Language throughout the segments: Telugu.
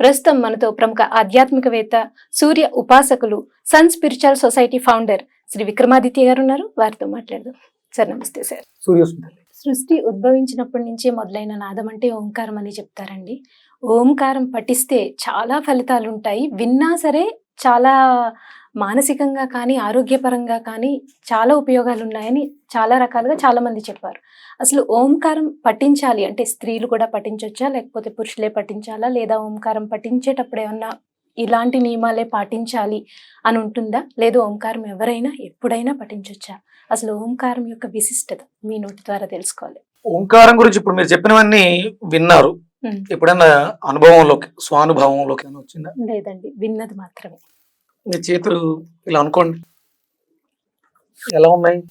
ప్రస్తుతం మనతో ప్రముఖ ఆధ్యాత్మికవేత్త సూర్య ఉపాసకులు Sun Spiritual Society founder Shri Vikramaditya గారు ఉన్నారు. వారితో మాట్లాడదాం. సార్ నమస్తే సార్. సృష్టి ఉద్భవించినప్పటి నుంచే మొదలైన నాదం అంటే ఓంకారం అని చెప్తారండి. ఓంకారం పఠిస్తే చాలా ఫలితాలు ఉంటాయి విన్నా సరే చాలా మానసికంగా కానీ ఆరోగ్యపరంగా కానీ చాలా ఉపయోగాలు ఉన్నాయని చాలా రకాలుగా చాలా మంది చెప్పారు. అసలు ఓంకారం పఠించాలి అంటే స్త్రీలు కూడా పఠించవచ్చా లేకపోతే పురుషులే పఠించాలా? లేదా ఓంకారం పఠించేటప్పుడు ఏమన్నా ఇలాంటి నియమాలే పాటించాలి అని ఉంటుందా? లేదు ఓంకారం ఎవరైనా ఎప్పుడైనా పఠించవచ్చా అసలు ఓంకారం యొక్క విశిష్టత మీ నోటి ద్వారా తెలుసుకోవాలి. ఓంకారం గురించి ఇప్పుడు మీరు చెప్పినవన్నీ విన్నారు. ఎప్పుడైనా అనుభవంలోకి స్వానుభవంలోకి వచ్చిందా? లేదండి విన్నది మాత్రమే. మీ చేతులు ఇలా అనుకోండి. ఎలా ఉన్నాయి?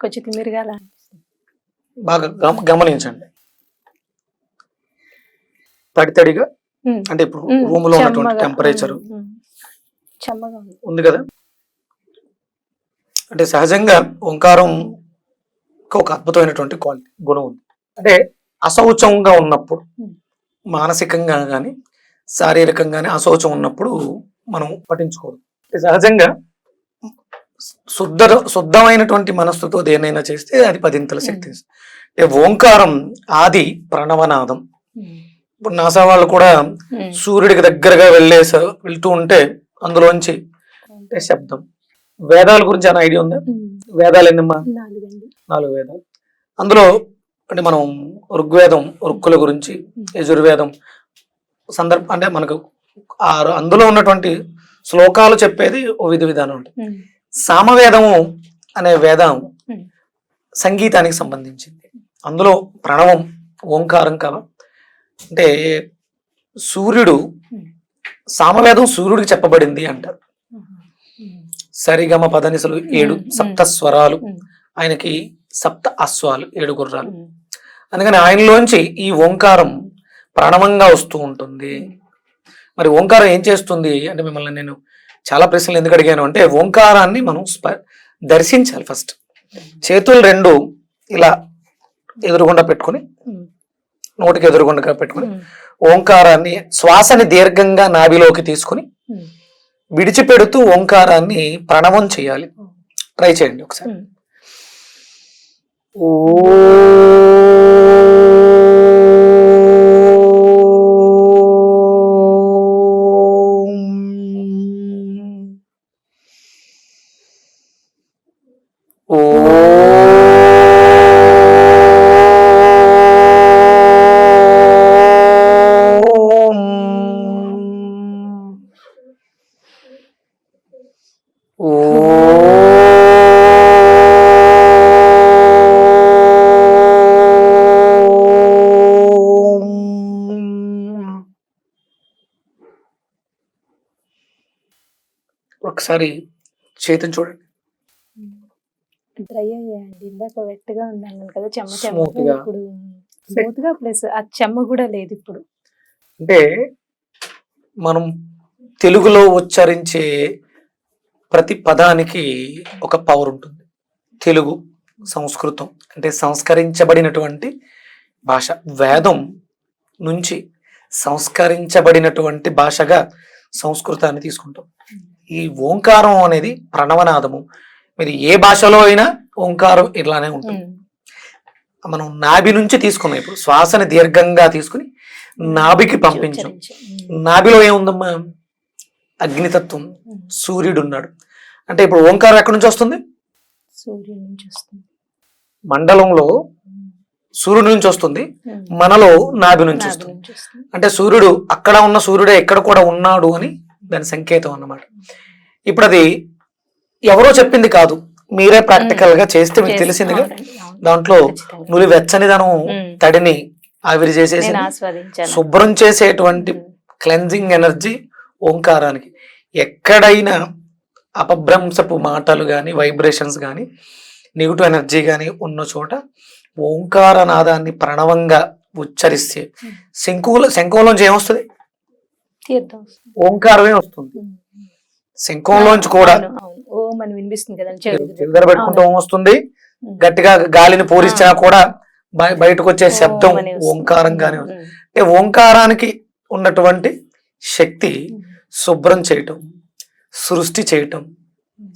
కొంచెం. బాగా గమ- గమనించండి. తడి తడిగా. అంటే ఇప్పుడు. రూమ్లో ఉన్నటువంటి టెంపరేచర్ ఉంది. కదా? అంటే సహజంగా ఓంకారం ఒక అద్భుతమైనటువంటి క్వాలిటీ గుణం ఉంది. అంటే అశౌచంగా ఉన్నప్పుడు. మానసికంగా కానీ శారీరకంగానే అశౌచం ఉన్నప్పుడు మనం పఠించుకోవడం. అంటే సహజంగా శుద్ధ శుద్ధమైనటువంటి మనస్సుతో దేనైనా చేస్తే అది పదింతల శక్తి. అంటే ఓంకారం ఆది ప్రణవనాదం. ఇప్పుడు నాసా వాళ్ళు కూడా ఉమ్. సూర్యుడికి దగ్గరగా వెళ్ళేస వెళ్తూ ఉంటే అందులోంచి అంటే శబ్దం. వేదాల గురించి ఏమైనా ఐడియా ఉందా. వేదాలు ఎన్నమ్మా? నాలుగు వేదాలు. అందులో అంటే మనం ఋగ్వేదం ఋక్కుల గురించి యజుర్వేదం సందర్భ అంటే మనకు అందులో ఉన్నటువంటి శ్లోకాలు చెప్పేది ఓ విధి విధానం ఉంటుంది. సామవేదము అనే వేదం. సంగీతానికి సంబంధించింది అందులో ప్రణవం ఓంకారం కదా అంటే సూర్యుడు. సామవేదం సూర్యుడికి చెప్పబడింది అంటారు. సరిగమ పదనిసలు ఏడు. సప్త స్వరాలు. ఆయనకి సప్త అశ్వాలు ఏడు గుర్రాలు. అందుకని ఆయనలోంచి ఈ ఓంకారం ప్రాణవంగా వస్తూ ఉంటుంది మరి ఓంకారం ఏం చేస్తుంది అంటే మిమ్మల్ని నేను చాలా ప్రశ్నలు ఎందుకు అడిగాను అంటే ఓంకారాన్ని మనం దర్శించాలి ఫస్ట్ చేతులు రెండు ఇలా ఎదురుగుండా పెట్టుకుని. నోటికి ఎదురుగుండా పెట్టుకుని. ఓంకారాన్ని శ్వాసని దీర్ఘంగా నాభిలోకి తీసుకుని. విడిచిపెడుతూ ఓంకారాన్ని ప్రణవం చేయాలి ట్రై చేయండి ఒకసారి ఉమ్. ఒకసారి చేతిని చూడండి. డ్రై అయ్యాయండి. ఇందాక ఉందన్నాను కదా చెమ్మ చెమ్మ. ఇప్పుడు స్మూత్గా ప్లస్ ఆ చెమ్మ కూడా లేదు ఇప్పుడు. అంటే మనం తెలుగులో ఉచ్చరించే ప్రతి పదానికి ఒక పవర్ ఉంటుంది. తెలుగు సంస్కృతం అంటే సంస్కరించబడినటువంటి భాష. వేదం నుంచి సంస్కరించబడినటువంటి భాషగా సంస్కృతాన్ని తీసుకుంటాం. ఈ ఓంకారం అనేది ప్రణవనాదము. మీరు ఏ భాషలో అయినా ఓంకారం ఇట్లానే ఉంటుంది. మనం నాభి నుంచి తీసుకున్నాం ఇప్పుడు. శ్వాసని దీర్ఘంగా తీసుకుని నాభికి పంపించాం. నాభిలో ఏముందమ్మా? అగ్నితత్వం. సూర్యుడు ఉన్నాడు అంటే ఇప్పుడు ఓంకారం ఎక్కడి నుంచి వస్తుంది? సూర్యుడి నుంచి వస్తుంది. మండలంలో. సూర్యుడి నుంచి వస్తుంది. మనలో నాభి నుంచి వస్తుంది. నుంచి వస్తుంది. అంటే సూర్యుడు అక్కడ ఉన్న సూర్యుడే ఇక్కడ కూడా ఉన్నాడు అని దాని సంకేతం అన్నమాట ఇప్పుడు అది ఎవరో చెప్పింది కాదు మీరే ప్రాక్టికల్గా చేస్తే మీకు తెలిసిందిగా. దాంట్లో. నువ్వు వెచ్చనిదనం. తడిని ఆవిరి చేసేసి శుభ్రం చేసేటువంటి. క్లెన్జింగ్ ఎనర్జీ ఓంకారానికి ఎక్కడైనా అపభ్రంశపు మాటలు కానీ వైబ్రేషన్స్ కానీ నెగిటివ్ ఎనర్జీ కానీ ఉన్న చోట ఓంకార నాదాన్ని ప్రణవంగా ఉచ్చరిస్తే శంకుల శంఖంలోంచి ఏమొస్తుంది తీర్థం ఓంకారమే వస్తుంది శంఖంలోంచి కూడా. ఓం అని వినిపిస్తుంది కదండి చెవి దగ్గర. చెవి దగ్గర పెట్టుకుంటే ఓం వస్తుంది. గట్టిగా గాలిని పూరించినా కూడా బయ- బయటకు వచ్చే శబ్దం. ఓంకారంగానే. అంటే ఓంకారానికి ఉన్నటువంటి శక్తి. శుభ్రం చేయటం సృష్టి చేయటం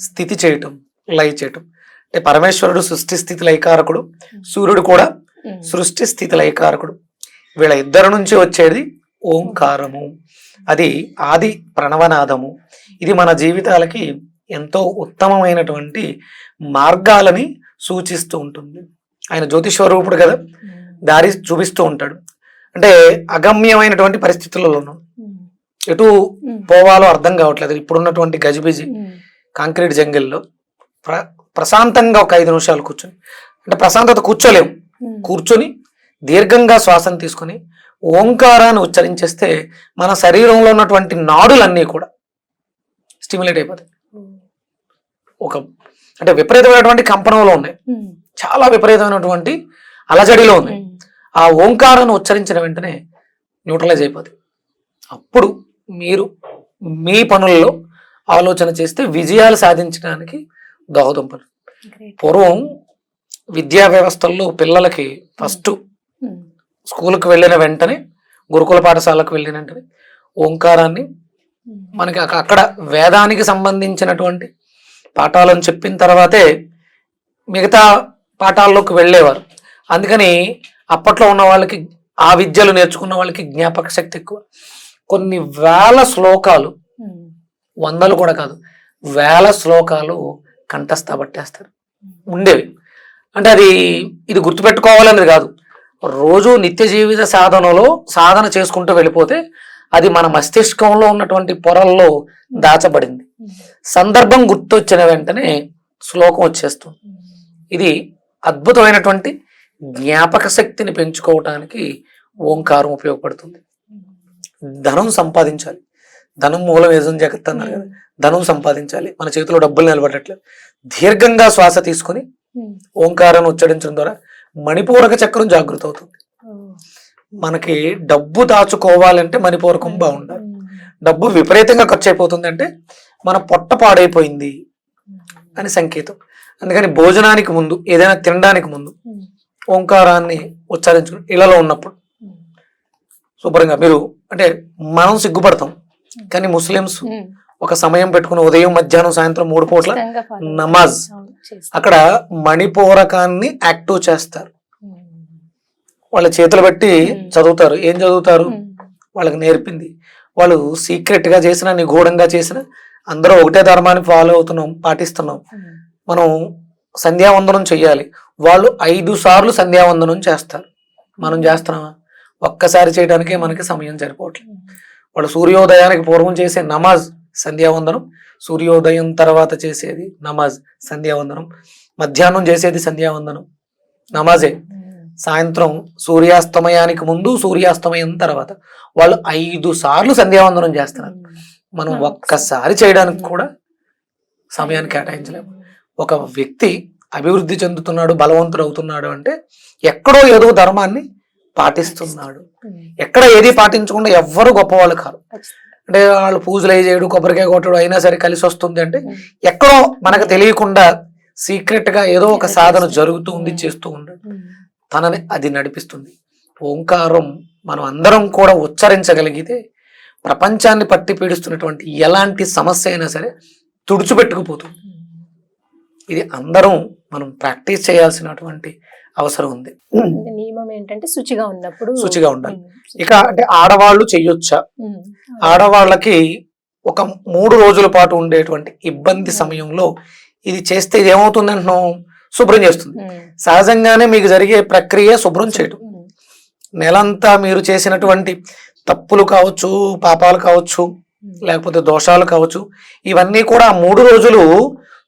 స్థితి చేయటం లయ చేయటం అంటే పరమేశ్వరుడు సృష్టి స్థితి లయకారకుడు సూర్యుడు కూడా. సృష్టి స్థితి లయకారకుడు వీళ్ళ ఇద్దరి నుంచి వచ్చేది ఓంకారము అది ఆది ప్రణవనాదము ఇది మన జీవితాలకి ఎంతో ఉత్తమమైనటువంటి మార్గాలని సూచిస్తూ ఉంటుంది ఆయన జ్యోతిష్వరూపుడు కదా ఉమ్. దారి చూపిస్తూ ఉంటాడు అంటే అగమ్యమైనటువంటి పరిస్థితులలో ఉన్నాం ఉమ్. ఎటు ఉమ్. పోవాలో అర్థం కావట్లేదు ఇప్పుడున్నటువంటి గజిబిజి. కాంక్రీట్ జంగిల్లో ప్ర ప్రశాంతంగా ఒక ఐదు నిమిషాలు కూర్చొని అంటే ప్రశాంతత కూర్చోలేము. కూర్చొని దీర్ఘంగా శ్వాసను తీసుకొని ఓంకారాన్ని ఉచ్చరించేస్తే మన శరీరంలో ఉన్నటువంటి నాడులన్నీ కూడా స్టిమ్యులేట్ అయిపోతాయి ఒక అంటే విపరీతమైనటువంటి కంపనంలో ఉన్నాయి. చాలా విపరీతమైనటువంటి అలజడిలో ఉంది ఉమ్. ఆ ఓంకారాన్ని ఉచ్చరించిన వెంటనే న్యూట్రలైజ్ అయిపోతుంది అప్పుడు మీరు మీ పనుల్లో ఆలోచన చేస్తే విజయాలు సాధించడానికి దోహదం పని Great. పూర్వం విద్యా వ్యవస్థల్లో పిల్లలకి ఫస్ట్. స్కూల్కి వెళ్ళిన వెంటనే గురుకుల పాఠశాలకు వెళ్ళిన వెంటనే ఓంకారాన్ని మనకి అక్కడ వేదానికి సంబంధించినటువంటి పాఠాలను చెప్పిన తర్వాతే మిగతా పాఠాల్లోకి వెళ్ళేవారు. అందుకని అప్పట్లో ఉన్న వాళ్ళకి ఆ విద్యలు నేర్చుకున్న వాళ్ళకి జ్ఞాపక శక్తి ఎక్కువ. కొన్ని వేల శ్లోకాలు వందలు కూడా కాదు వేల శ్లోకాలు కంఠస్థ పట్టేస్తారు. ఉండేవి. అంటే అది ఇది గుర్తుపెట్టుకోవాలనేది కాదు. రోజు నిత్య జీవిత సాధనలో సాధన చేసుకుంటూ వెళ్ళిపోతే అది మన మస్తిష్కంలో ఉన్నటువంటి పొరల్లో దాచబడింది. సందర్భం గుర్తొచ్చిన వెంటనే శ్లోకం వచ్చేస్తుంది. ఇది అద్భుతమైనటువంటి జ్ఞాపక శక్తిని పెంచుకోవటానికి ఓంకారం ఉపయోగపడుతుంది ధనం సంపాదించాలి ధనం మూలం ఏజం జగత్ అన్నారు కదా ధనం సంపాదించాలి మన చేతిలో డబ్బులు నిలబడట్లేదు దీర్ఘంగా శ్వాస తీసుకొని. ఓంకారాన్ని ఉచ్చరించడం ద్వారా మణిపూరక చక్రం జాగ్రత్త అవుతుంది. మనకి డబ్బు దాచుకోవాలంటే మణిపూరకం బాగుండాలి. డబ్బు విపరీతంగా ఖర్చు అయిపోతుంది అంటే మన పొట్ట పాడైపోయింది అని సంకేతం. అందుకని భోజనానికి ముందు ఏదైనా తినడానికి ముందు ఓంకారాన్ని ఉచ్చారించుకుని ఇళ్ళలో ఉన్నప్పుడు శుభ్రంగా మీరు అంటే మనం సిగ్గుపడతాం కానీ ముస్లిమ్స్ ఒక సమయం పెట్టుకుని ఉదయం మధ్యాహ్నం సాయంత్రం మూడు పూట్ల నమాజ్. అక్కడ మణిపూరకాన్ని యాక్టివ్ చేస్తారు. వాళ్ళ చేతులు పెట్టి. చదువుతారు ఏం చదువుతారు. వాళ్ళకి నేర్పింది వాళ్ళు సీక్రెట్గా చేసిన నిగూఢంగా చేసిన అందరూ ఒకటే ధర్మాన్ని ఫాలో అవుతున్నాం పాటిస్తున్నాం. మనం సంధ్యావందనం చెయ్యాలి వాళ్ళు ఐదు సార్లు సంధ్యావందనం చేస్తారు మనం చేస్తున్నామా ఒక్కసారి చేయడానికే మనకి సమయం సరిపోవట్లేదు. వాళ్ళు సూర్యోదయానికి పూర్వం చేసే నమాజ్ సంధ్యావందనం. సూర్యోదయం తర్వాత చేసేది నమాజ్ సంధ్యావందనం. మధ్యాహ్నం చేసేది సంధ్యావందనం. నమాజే. సాయంత్రం సూర్యాస్తమయానికి ముందు సూర్యాస్తమయం తర్వాత. వాళ్ళు ఐదు సార్లు సంధ్యావందనం చేస్తున్నారు. మనం ఒక్కసారి చేయడానికి కూడా సమయాన్ని కేటాయించలేము. ఒక వ్యక్తి అభివృద్ధి చెందుతున్నాడు బలవంతుడు అవుతున్నాడు అంటే ఎక్కడో ఏదో ధర్మాన్ని పాటిస్తున్నాడు. ఉమ్. ఎక్కడ ఏది పాటించకుండా ఎవ్వరు గొప్పవాళ్ళు కాదు. అంటే వాళ్ళు పూజలు అయి చేయడు కొబ్బరికాయ కొట్టడు అయినా సరే కలిసి వస్తుంది అంటే. ఎక్కడో మనకు తెలియకుండా సీక్రెట్గా ఏదో ఒక సాధన జరుగుతూ ఉంది చేస్తూ ఉండడు. తనని అది నడిపిస్తుంది ఓంకారం మనం అందరం కూడా ఉచ్చరించగలిగితే ప్రపంచాన్ని పట్టి పీడిస్తున్నటువంటి ఎలాంటి సమస్య అయినా సరే తుడిచిపెట్టుకుపోతుంది ఇది అందరం మనం ప్రాక్టీస్ చేయాల్సినటువంటి అవసరం ఉంది నియమం ఏంటంటే శుచిగా ఉన్నప్పుడు శుచిగా ఉండాలి. ఇక అంటే ఆడవాళ్ళు చెయ్యొచ్చా. ఆడవాళ్ళకి ఒక మూడు రోజుల పాటు ఉండేటువంటి ఇబ్బంది సమయంలో ఇది చేస్తే ఇది ఏమవుతుంది అంటున్నాం శుభ్రం చేస్తుంది. సహజంగానే మీకు జరిగే ప్రక్రియ శుభ్రం చేయడం ఉమ్. నెలంతా మీరు చేసినటువంటి తప్పులు కావచ్చు పాపాలు కావచ్చు. లేకపోతే దోషాలు కావచ్చు ఇవన్నీ కూడా మూడు రోజులు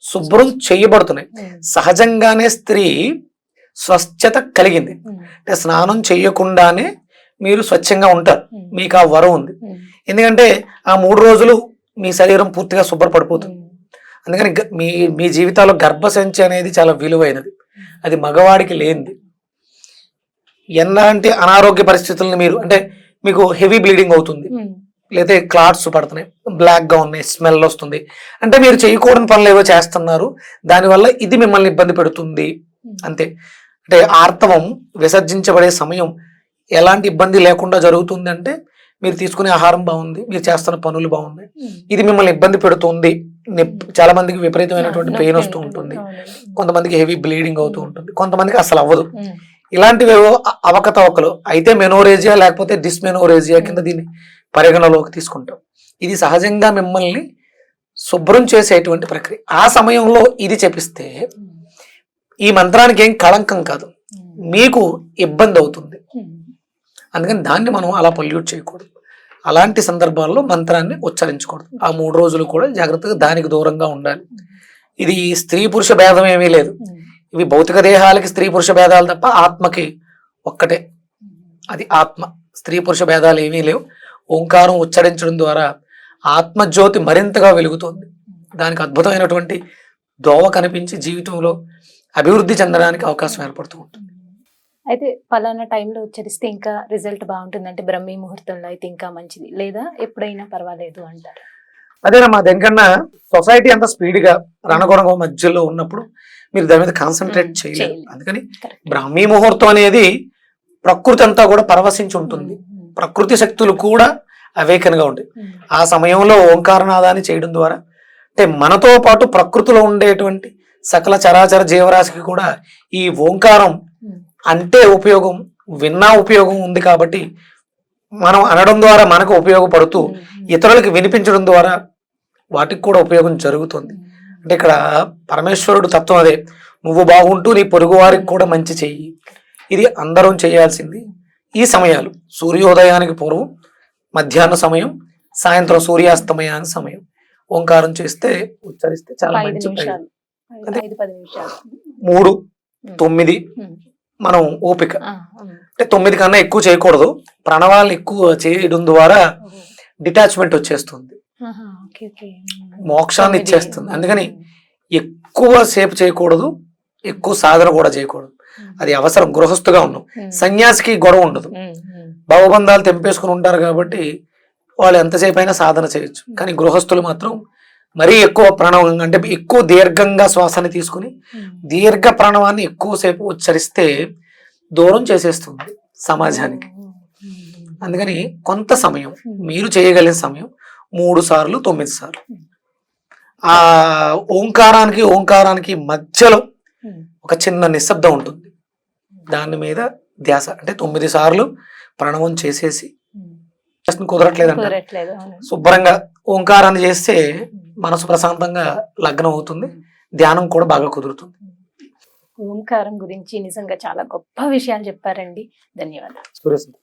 శుభ్రం చేయబడుతున్నాయి. సహజంగానే స్త్రీ స్వచ్ఛత కలిగింది. అంటే స్నానం చేయకుండానే మీరు స్వచ్ఛంగా ఉంటారు. మీకు ఆ వరం ఉంది. ఎందుకంటే ఆ మూడు రోజులు మీ శరీరం పూర్తిగా శుభ్రపడిపోతుంది. అందుకని మీ మీ జీవితాల్లో గర్భసంచి అనేది చాలా విలువైనది. అది మగవాడికి లేనిది. ఎలాంటి అనారోగ్య పరిస్థితులను మీరు అంటే మీకు హెవీ బ్లీడింగ్ అవుతుంది. లేదా క్లాట్స్ పడుతున్నాయి. బ్లాక్గా ఉన్నాయి. స్మెల్ వస్తుంది. అంటే మీరు చేయకూడని పనులు ఏవో చేస్తున్నారు. దానివల్ల ఇది మిమ్మల్ని ఇబ్బంది పెడుతుంది. అంతే. అంటే ఆర్తవం విసర్జించబడే సమయం ఎలాంటి ఇబ్బంది లేకుండా జరుగుతుంది అంటే మీరు తీసుకునే ఆహారం బాగుంది మీరు చేస్తున్న పనులు బాగున్నాయి. ఉమ్. ఇది మిమ్మల్ని ఇబ్బంది పెడుతుంది. చాలా మందికి విపరీతమైనటువంటి పెయిన్ వస్తూ ఉంటుంది. కొంతమందికి హెవీ బ్లీడింగ్ అవుతూ ఉంటుంది. కొంతమందికి అసలు అవ్వదు. ఇలాంటివేవో అ- అవకతవకలు. అయితే మెనోరేజియా లేకపోతే డిస్మెనోరేజియా కింద దీన్ని పరిగణలోకి తీసుకుంటాం. ఇది సహజంగా మిమ్మల్ని శుభ్రం చేసేటువంటి ప్రక్రియ. ఆ సమయంలో ఇది చెప్పిస్తే ఈ మంత్రానికి ఏం కళంకం కాదు. మీకు ఇబ్బంది అవుతుంది. అందుకని దాన్ని మనం అలా పొల్యూట్ చేయకూడదు. అలాంటి సందర్భాల్లో మంత్రాన్ని ఉచ్చరించకూడదు. ఆ మూడు రోజులు కూడా జాగ్రత్తగా దానికి దూరంగా ఉండాలి. ఇది స్త్రీ పురుష భేదం ఏమీ లేదు. ఇవి భౌతిక దేహాలకి స్త్రీ పురుష భేదాలు తప్ప ఆత్మకి ఒక్కటే. అది ఆత్మ. స్త్రీ పురుష భేదాలు ఏమీ లేవు. ఓంకారం ఉచ్చరించడం ద్వారా ఆత్మజ్యోతి మరింతగా వెలుగుతుంది. దానికి అద్భుతమైనటువంటి దోవ కనిపించి జీవితంలో అభివృద్ధి చెందడానికి అవకాశం ఏర్పడుతూ ఉంటుంది. అయితే పలానా టైంలో ఉచ్చరిస్తే ఇంకా రిజల్ట్ బాగుంటుంది అంటే బ్రహ్మీ ముహూర్తంలో అయితే ఇంకా మంచిది. లేదా ఎప్పుడైనా పర్వాలేదు అంటారు? అదేనమ్మా దానికన్నా సొసైటీ అంత స్పీడ్గా రణగొణగ మధ్యలో ఉన్నప్పుడు మీరు దాని మీద కాన్సన్ట్రేట్. చేయలేరు. చేయలేరు. అందుకని. బ్రాహ్మీ ముహూర్తం అనేది ప్రకృతి అంతా కూడా పరవశించి ఉంటుంది. ప్రకృతి శక్తులు కూడా అవేకనగా ఉంటాయి. ఆ సమయంలో ఓంకారనాదాన్ని చేయడం ద్వారా అంటే మనతో పాటు ప్రకృతిలో ఉండేటువంటి సకల చరాచర జీవరాశికి కూడా ఈ ఓంకారం అంటే ఉపయోగం విన్నా ఉపయోగం ఉంది కాబట్టి మనం అనడం ద్వారా మనకు ఉపయోగపడుతూ ఇతరులకు వినిపించడం ద్వారా వాటికి కూడా ఉపయోగం జరుగుతుంది. అంటే ఇక్కడ పరమేశ్వరుడు తత్వం అదే. నువ్వు బాగుంటూ నీ పొరుగు వారికి కూడా మంచి చెయ్యి. ఇది అందరం చేయాల్సింది ఈ సమయాలు. సూర్యోదయానికి పూర్వం మధ్యాహ్న సమయం సాయంత్రం సూర్యాస్తమయానికి సమయం. ఓంకారం చేస్తే ఉచ్చరిస్తే చాలా మంచి మూడు తొమ్మిది మనం ఓపిక. అంటే తొమ్మిది కన్నా ఎక్కువ చేయకూడదు. ప్రణవాలను ఎక్కువ చేయడం ద్వారా. డిటాచ్మెంట్ వచ్చేస్తుంది. మోక్షాన్ని. ఇచ్చేస్తుంది. అందుకని ఎక్కువ సేపు చేయకూడదు ఎక్కువ సాధన కూడా చేయకూడదు. అది అవసరం గృహస్థుగా ఉన్నాం సన్యాసికి గొడవ ఉండదు. భవబంధాలు తెంపేసుకుని ఉంటారు కాబట్టి వాళ్ళు ఎంతసేపు అయినా సాధన చేయొచ్చు. కానీ గృహస్థులు మాత్రం మరీ ఎక్కువ ప్రణవం అంటే ఎక్కువ దీర్ఘంగా శ్వాసని తీసుకుని ఉమ్. దీర్ఘ ప్రణవాన్ని ఎక్కువసేపు ఉచ్చరిస్తే దూరం చేసేస్తుంది సమాజానికి. ఉమ్, అందుకని కొంత సమయం మీరు చేయగలిగిన సమయం మూడు సార్లు తొమ్మిది సార్లు. ఆ ఓంకారానికి ఓంకారానికి మధ్యలో ఒక చిన్న నిశ్శబ్దం ఉంటుంది. దాని మీద ధ్యాస అంటే తొమ్మిది సార్లు ప్రణవం చేసేసి కుదరట్లేదు. శుభ్రంగా ఓంకారాన్ని చేస్తే. మనసు ప్రశాంతంగా లగ్నం అవుతుంది ధ్యానం కూడా బాగా కుదురుతుంది. ఓంకారం గురించి నిజంగా చాలా గొప్ప విషయాలు చెప్పారండి. ధన్యవాదాలు.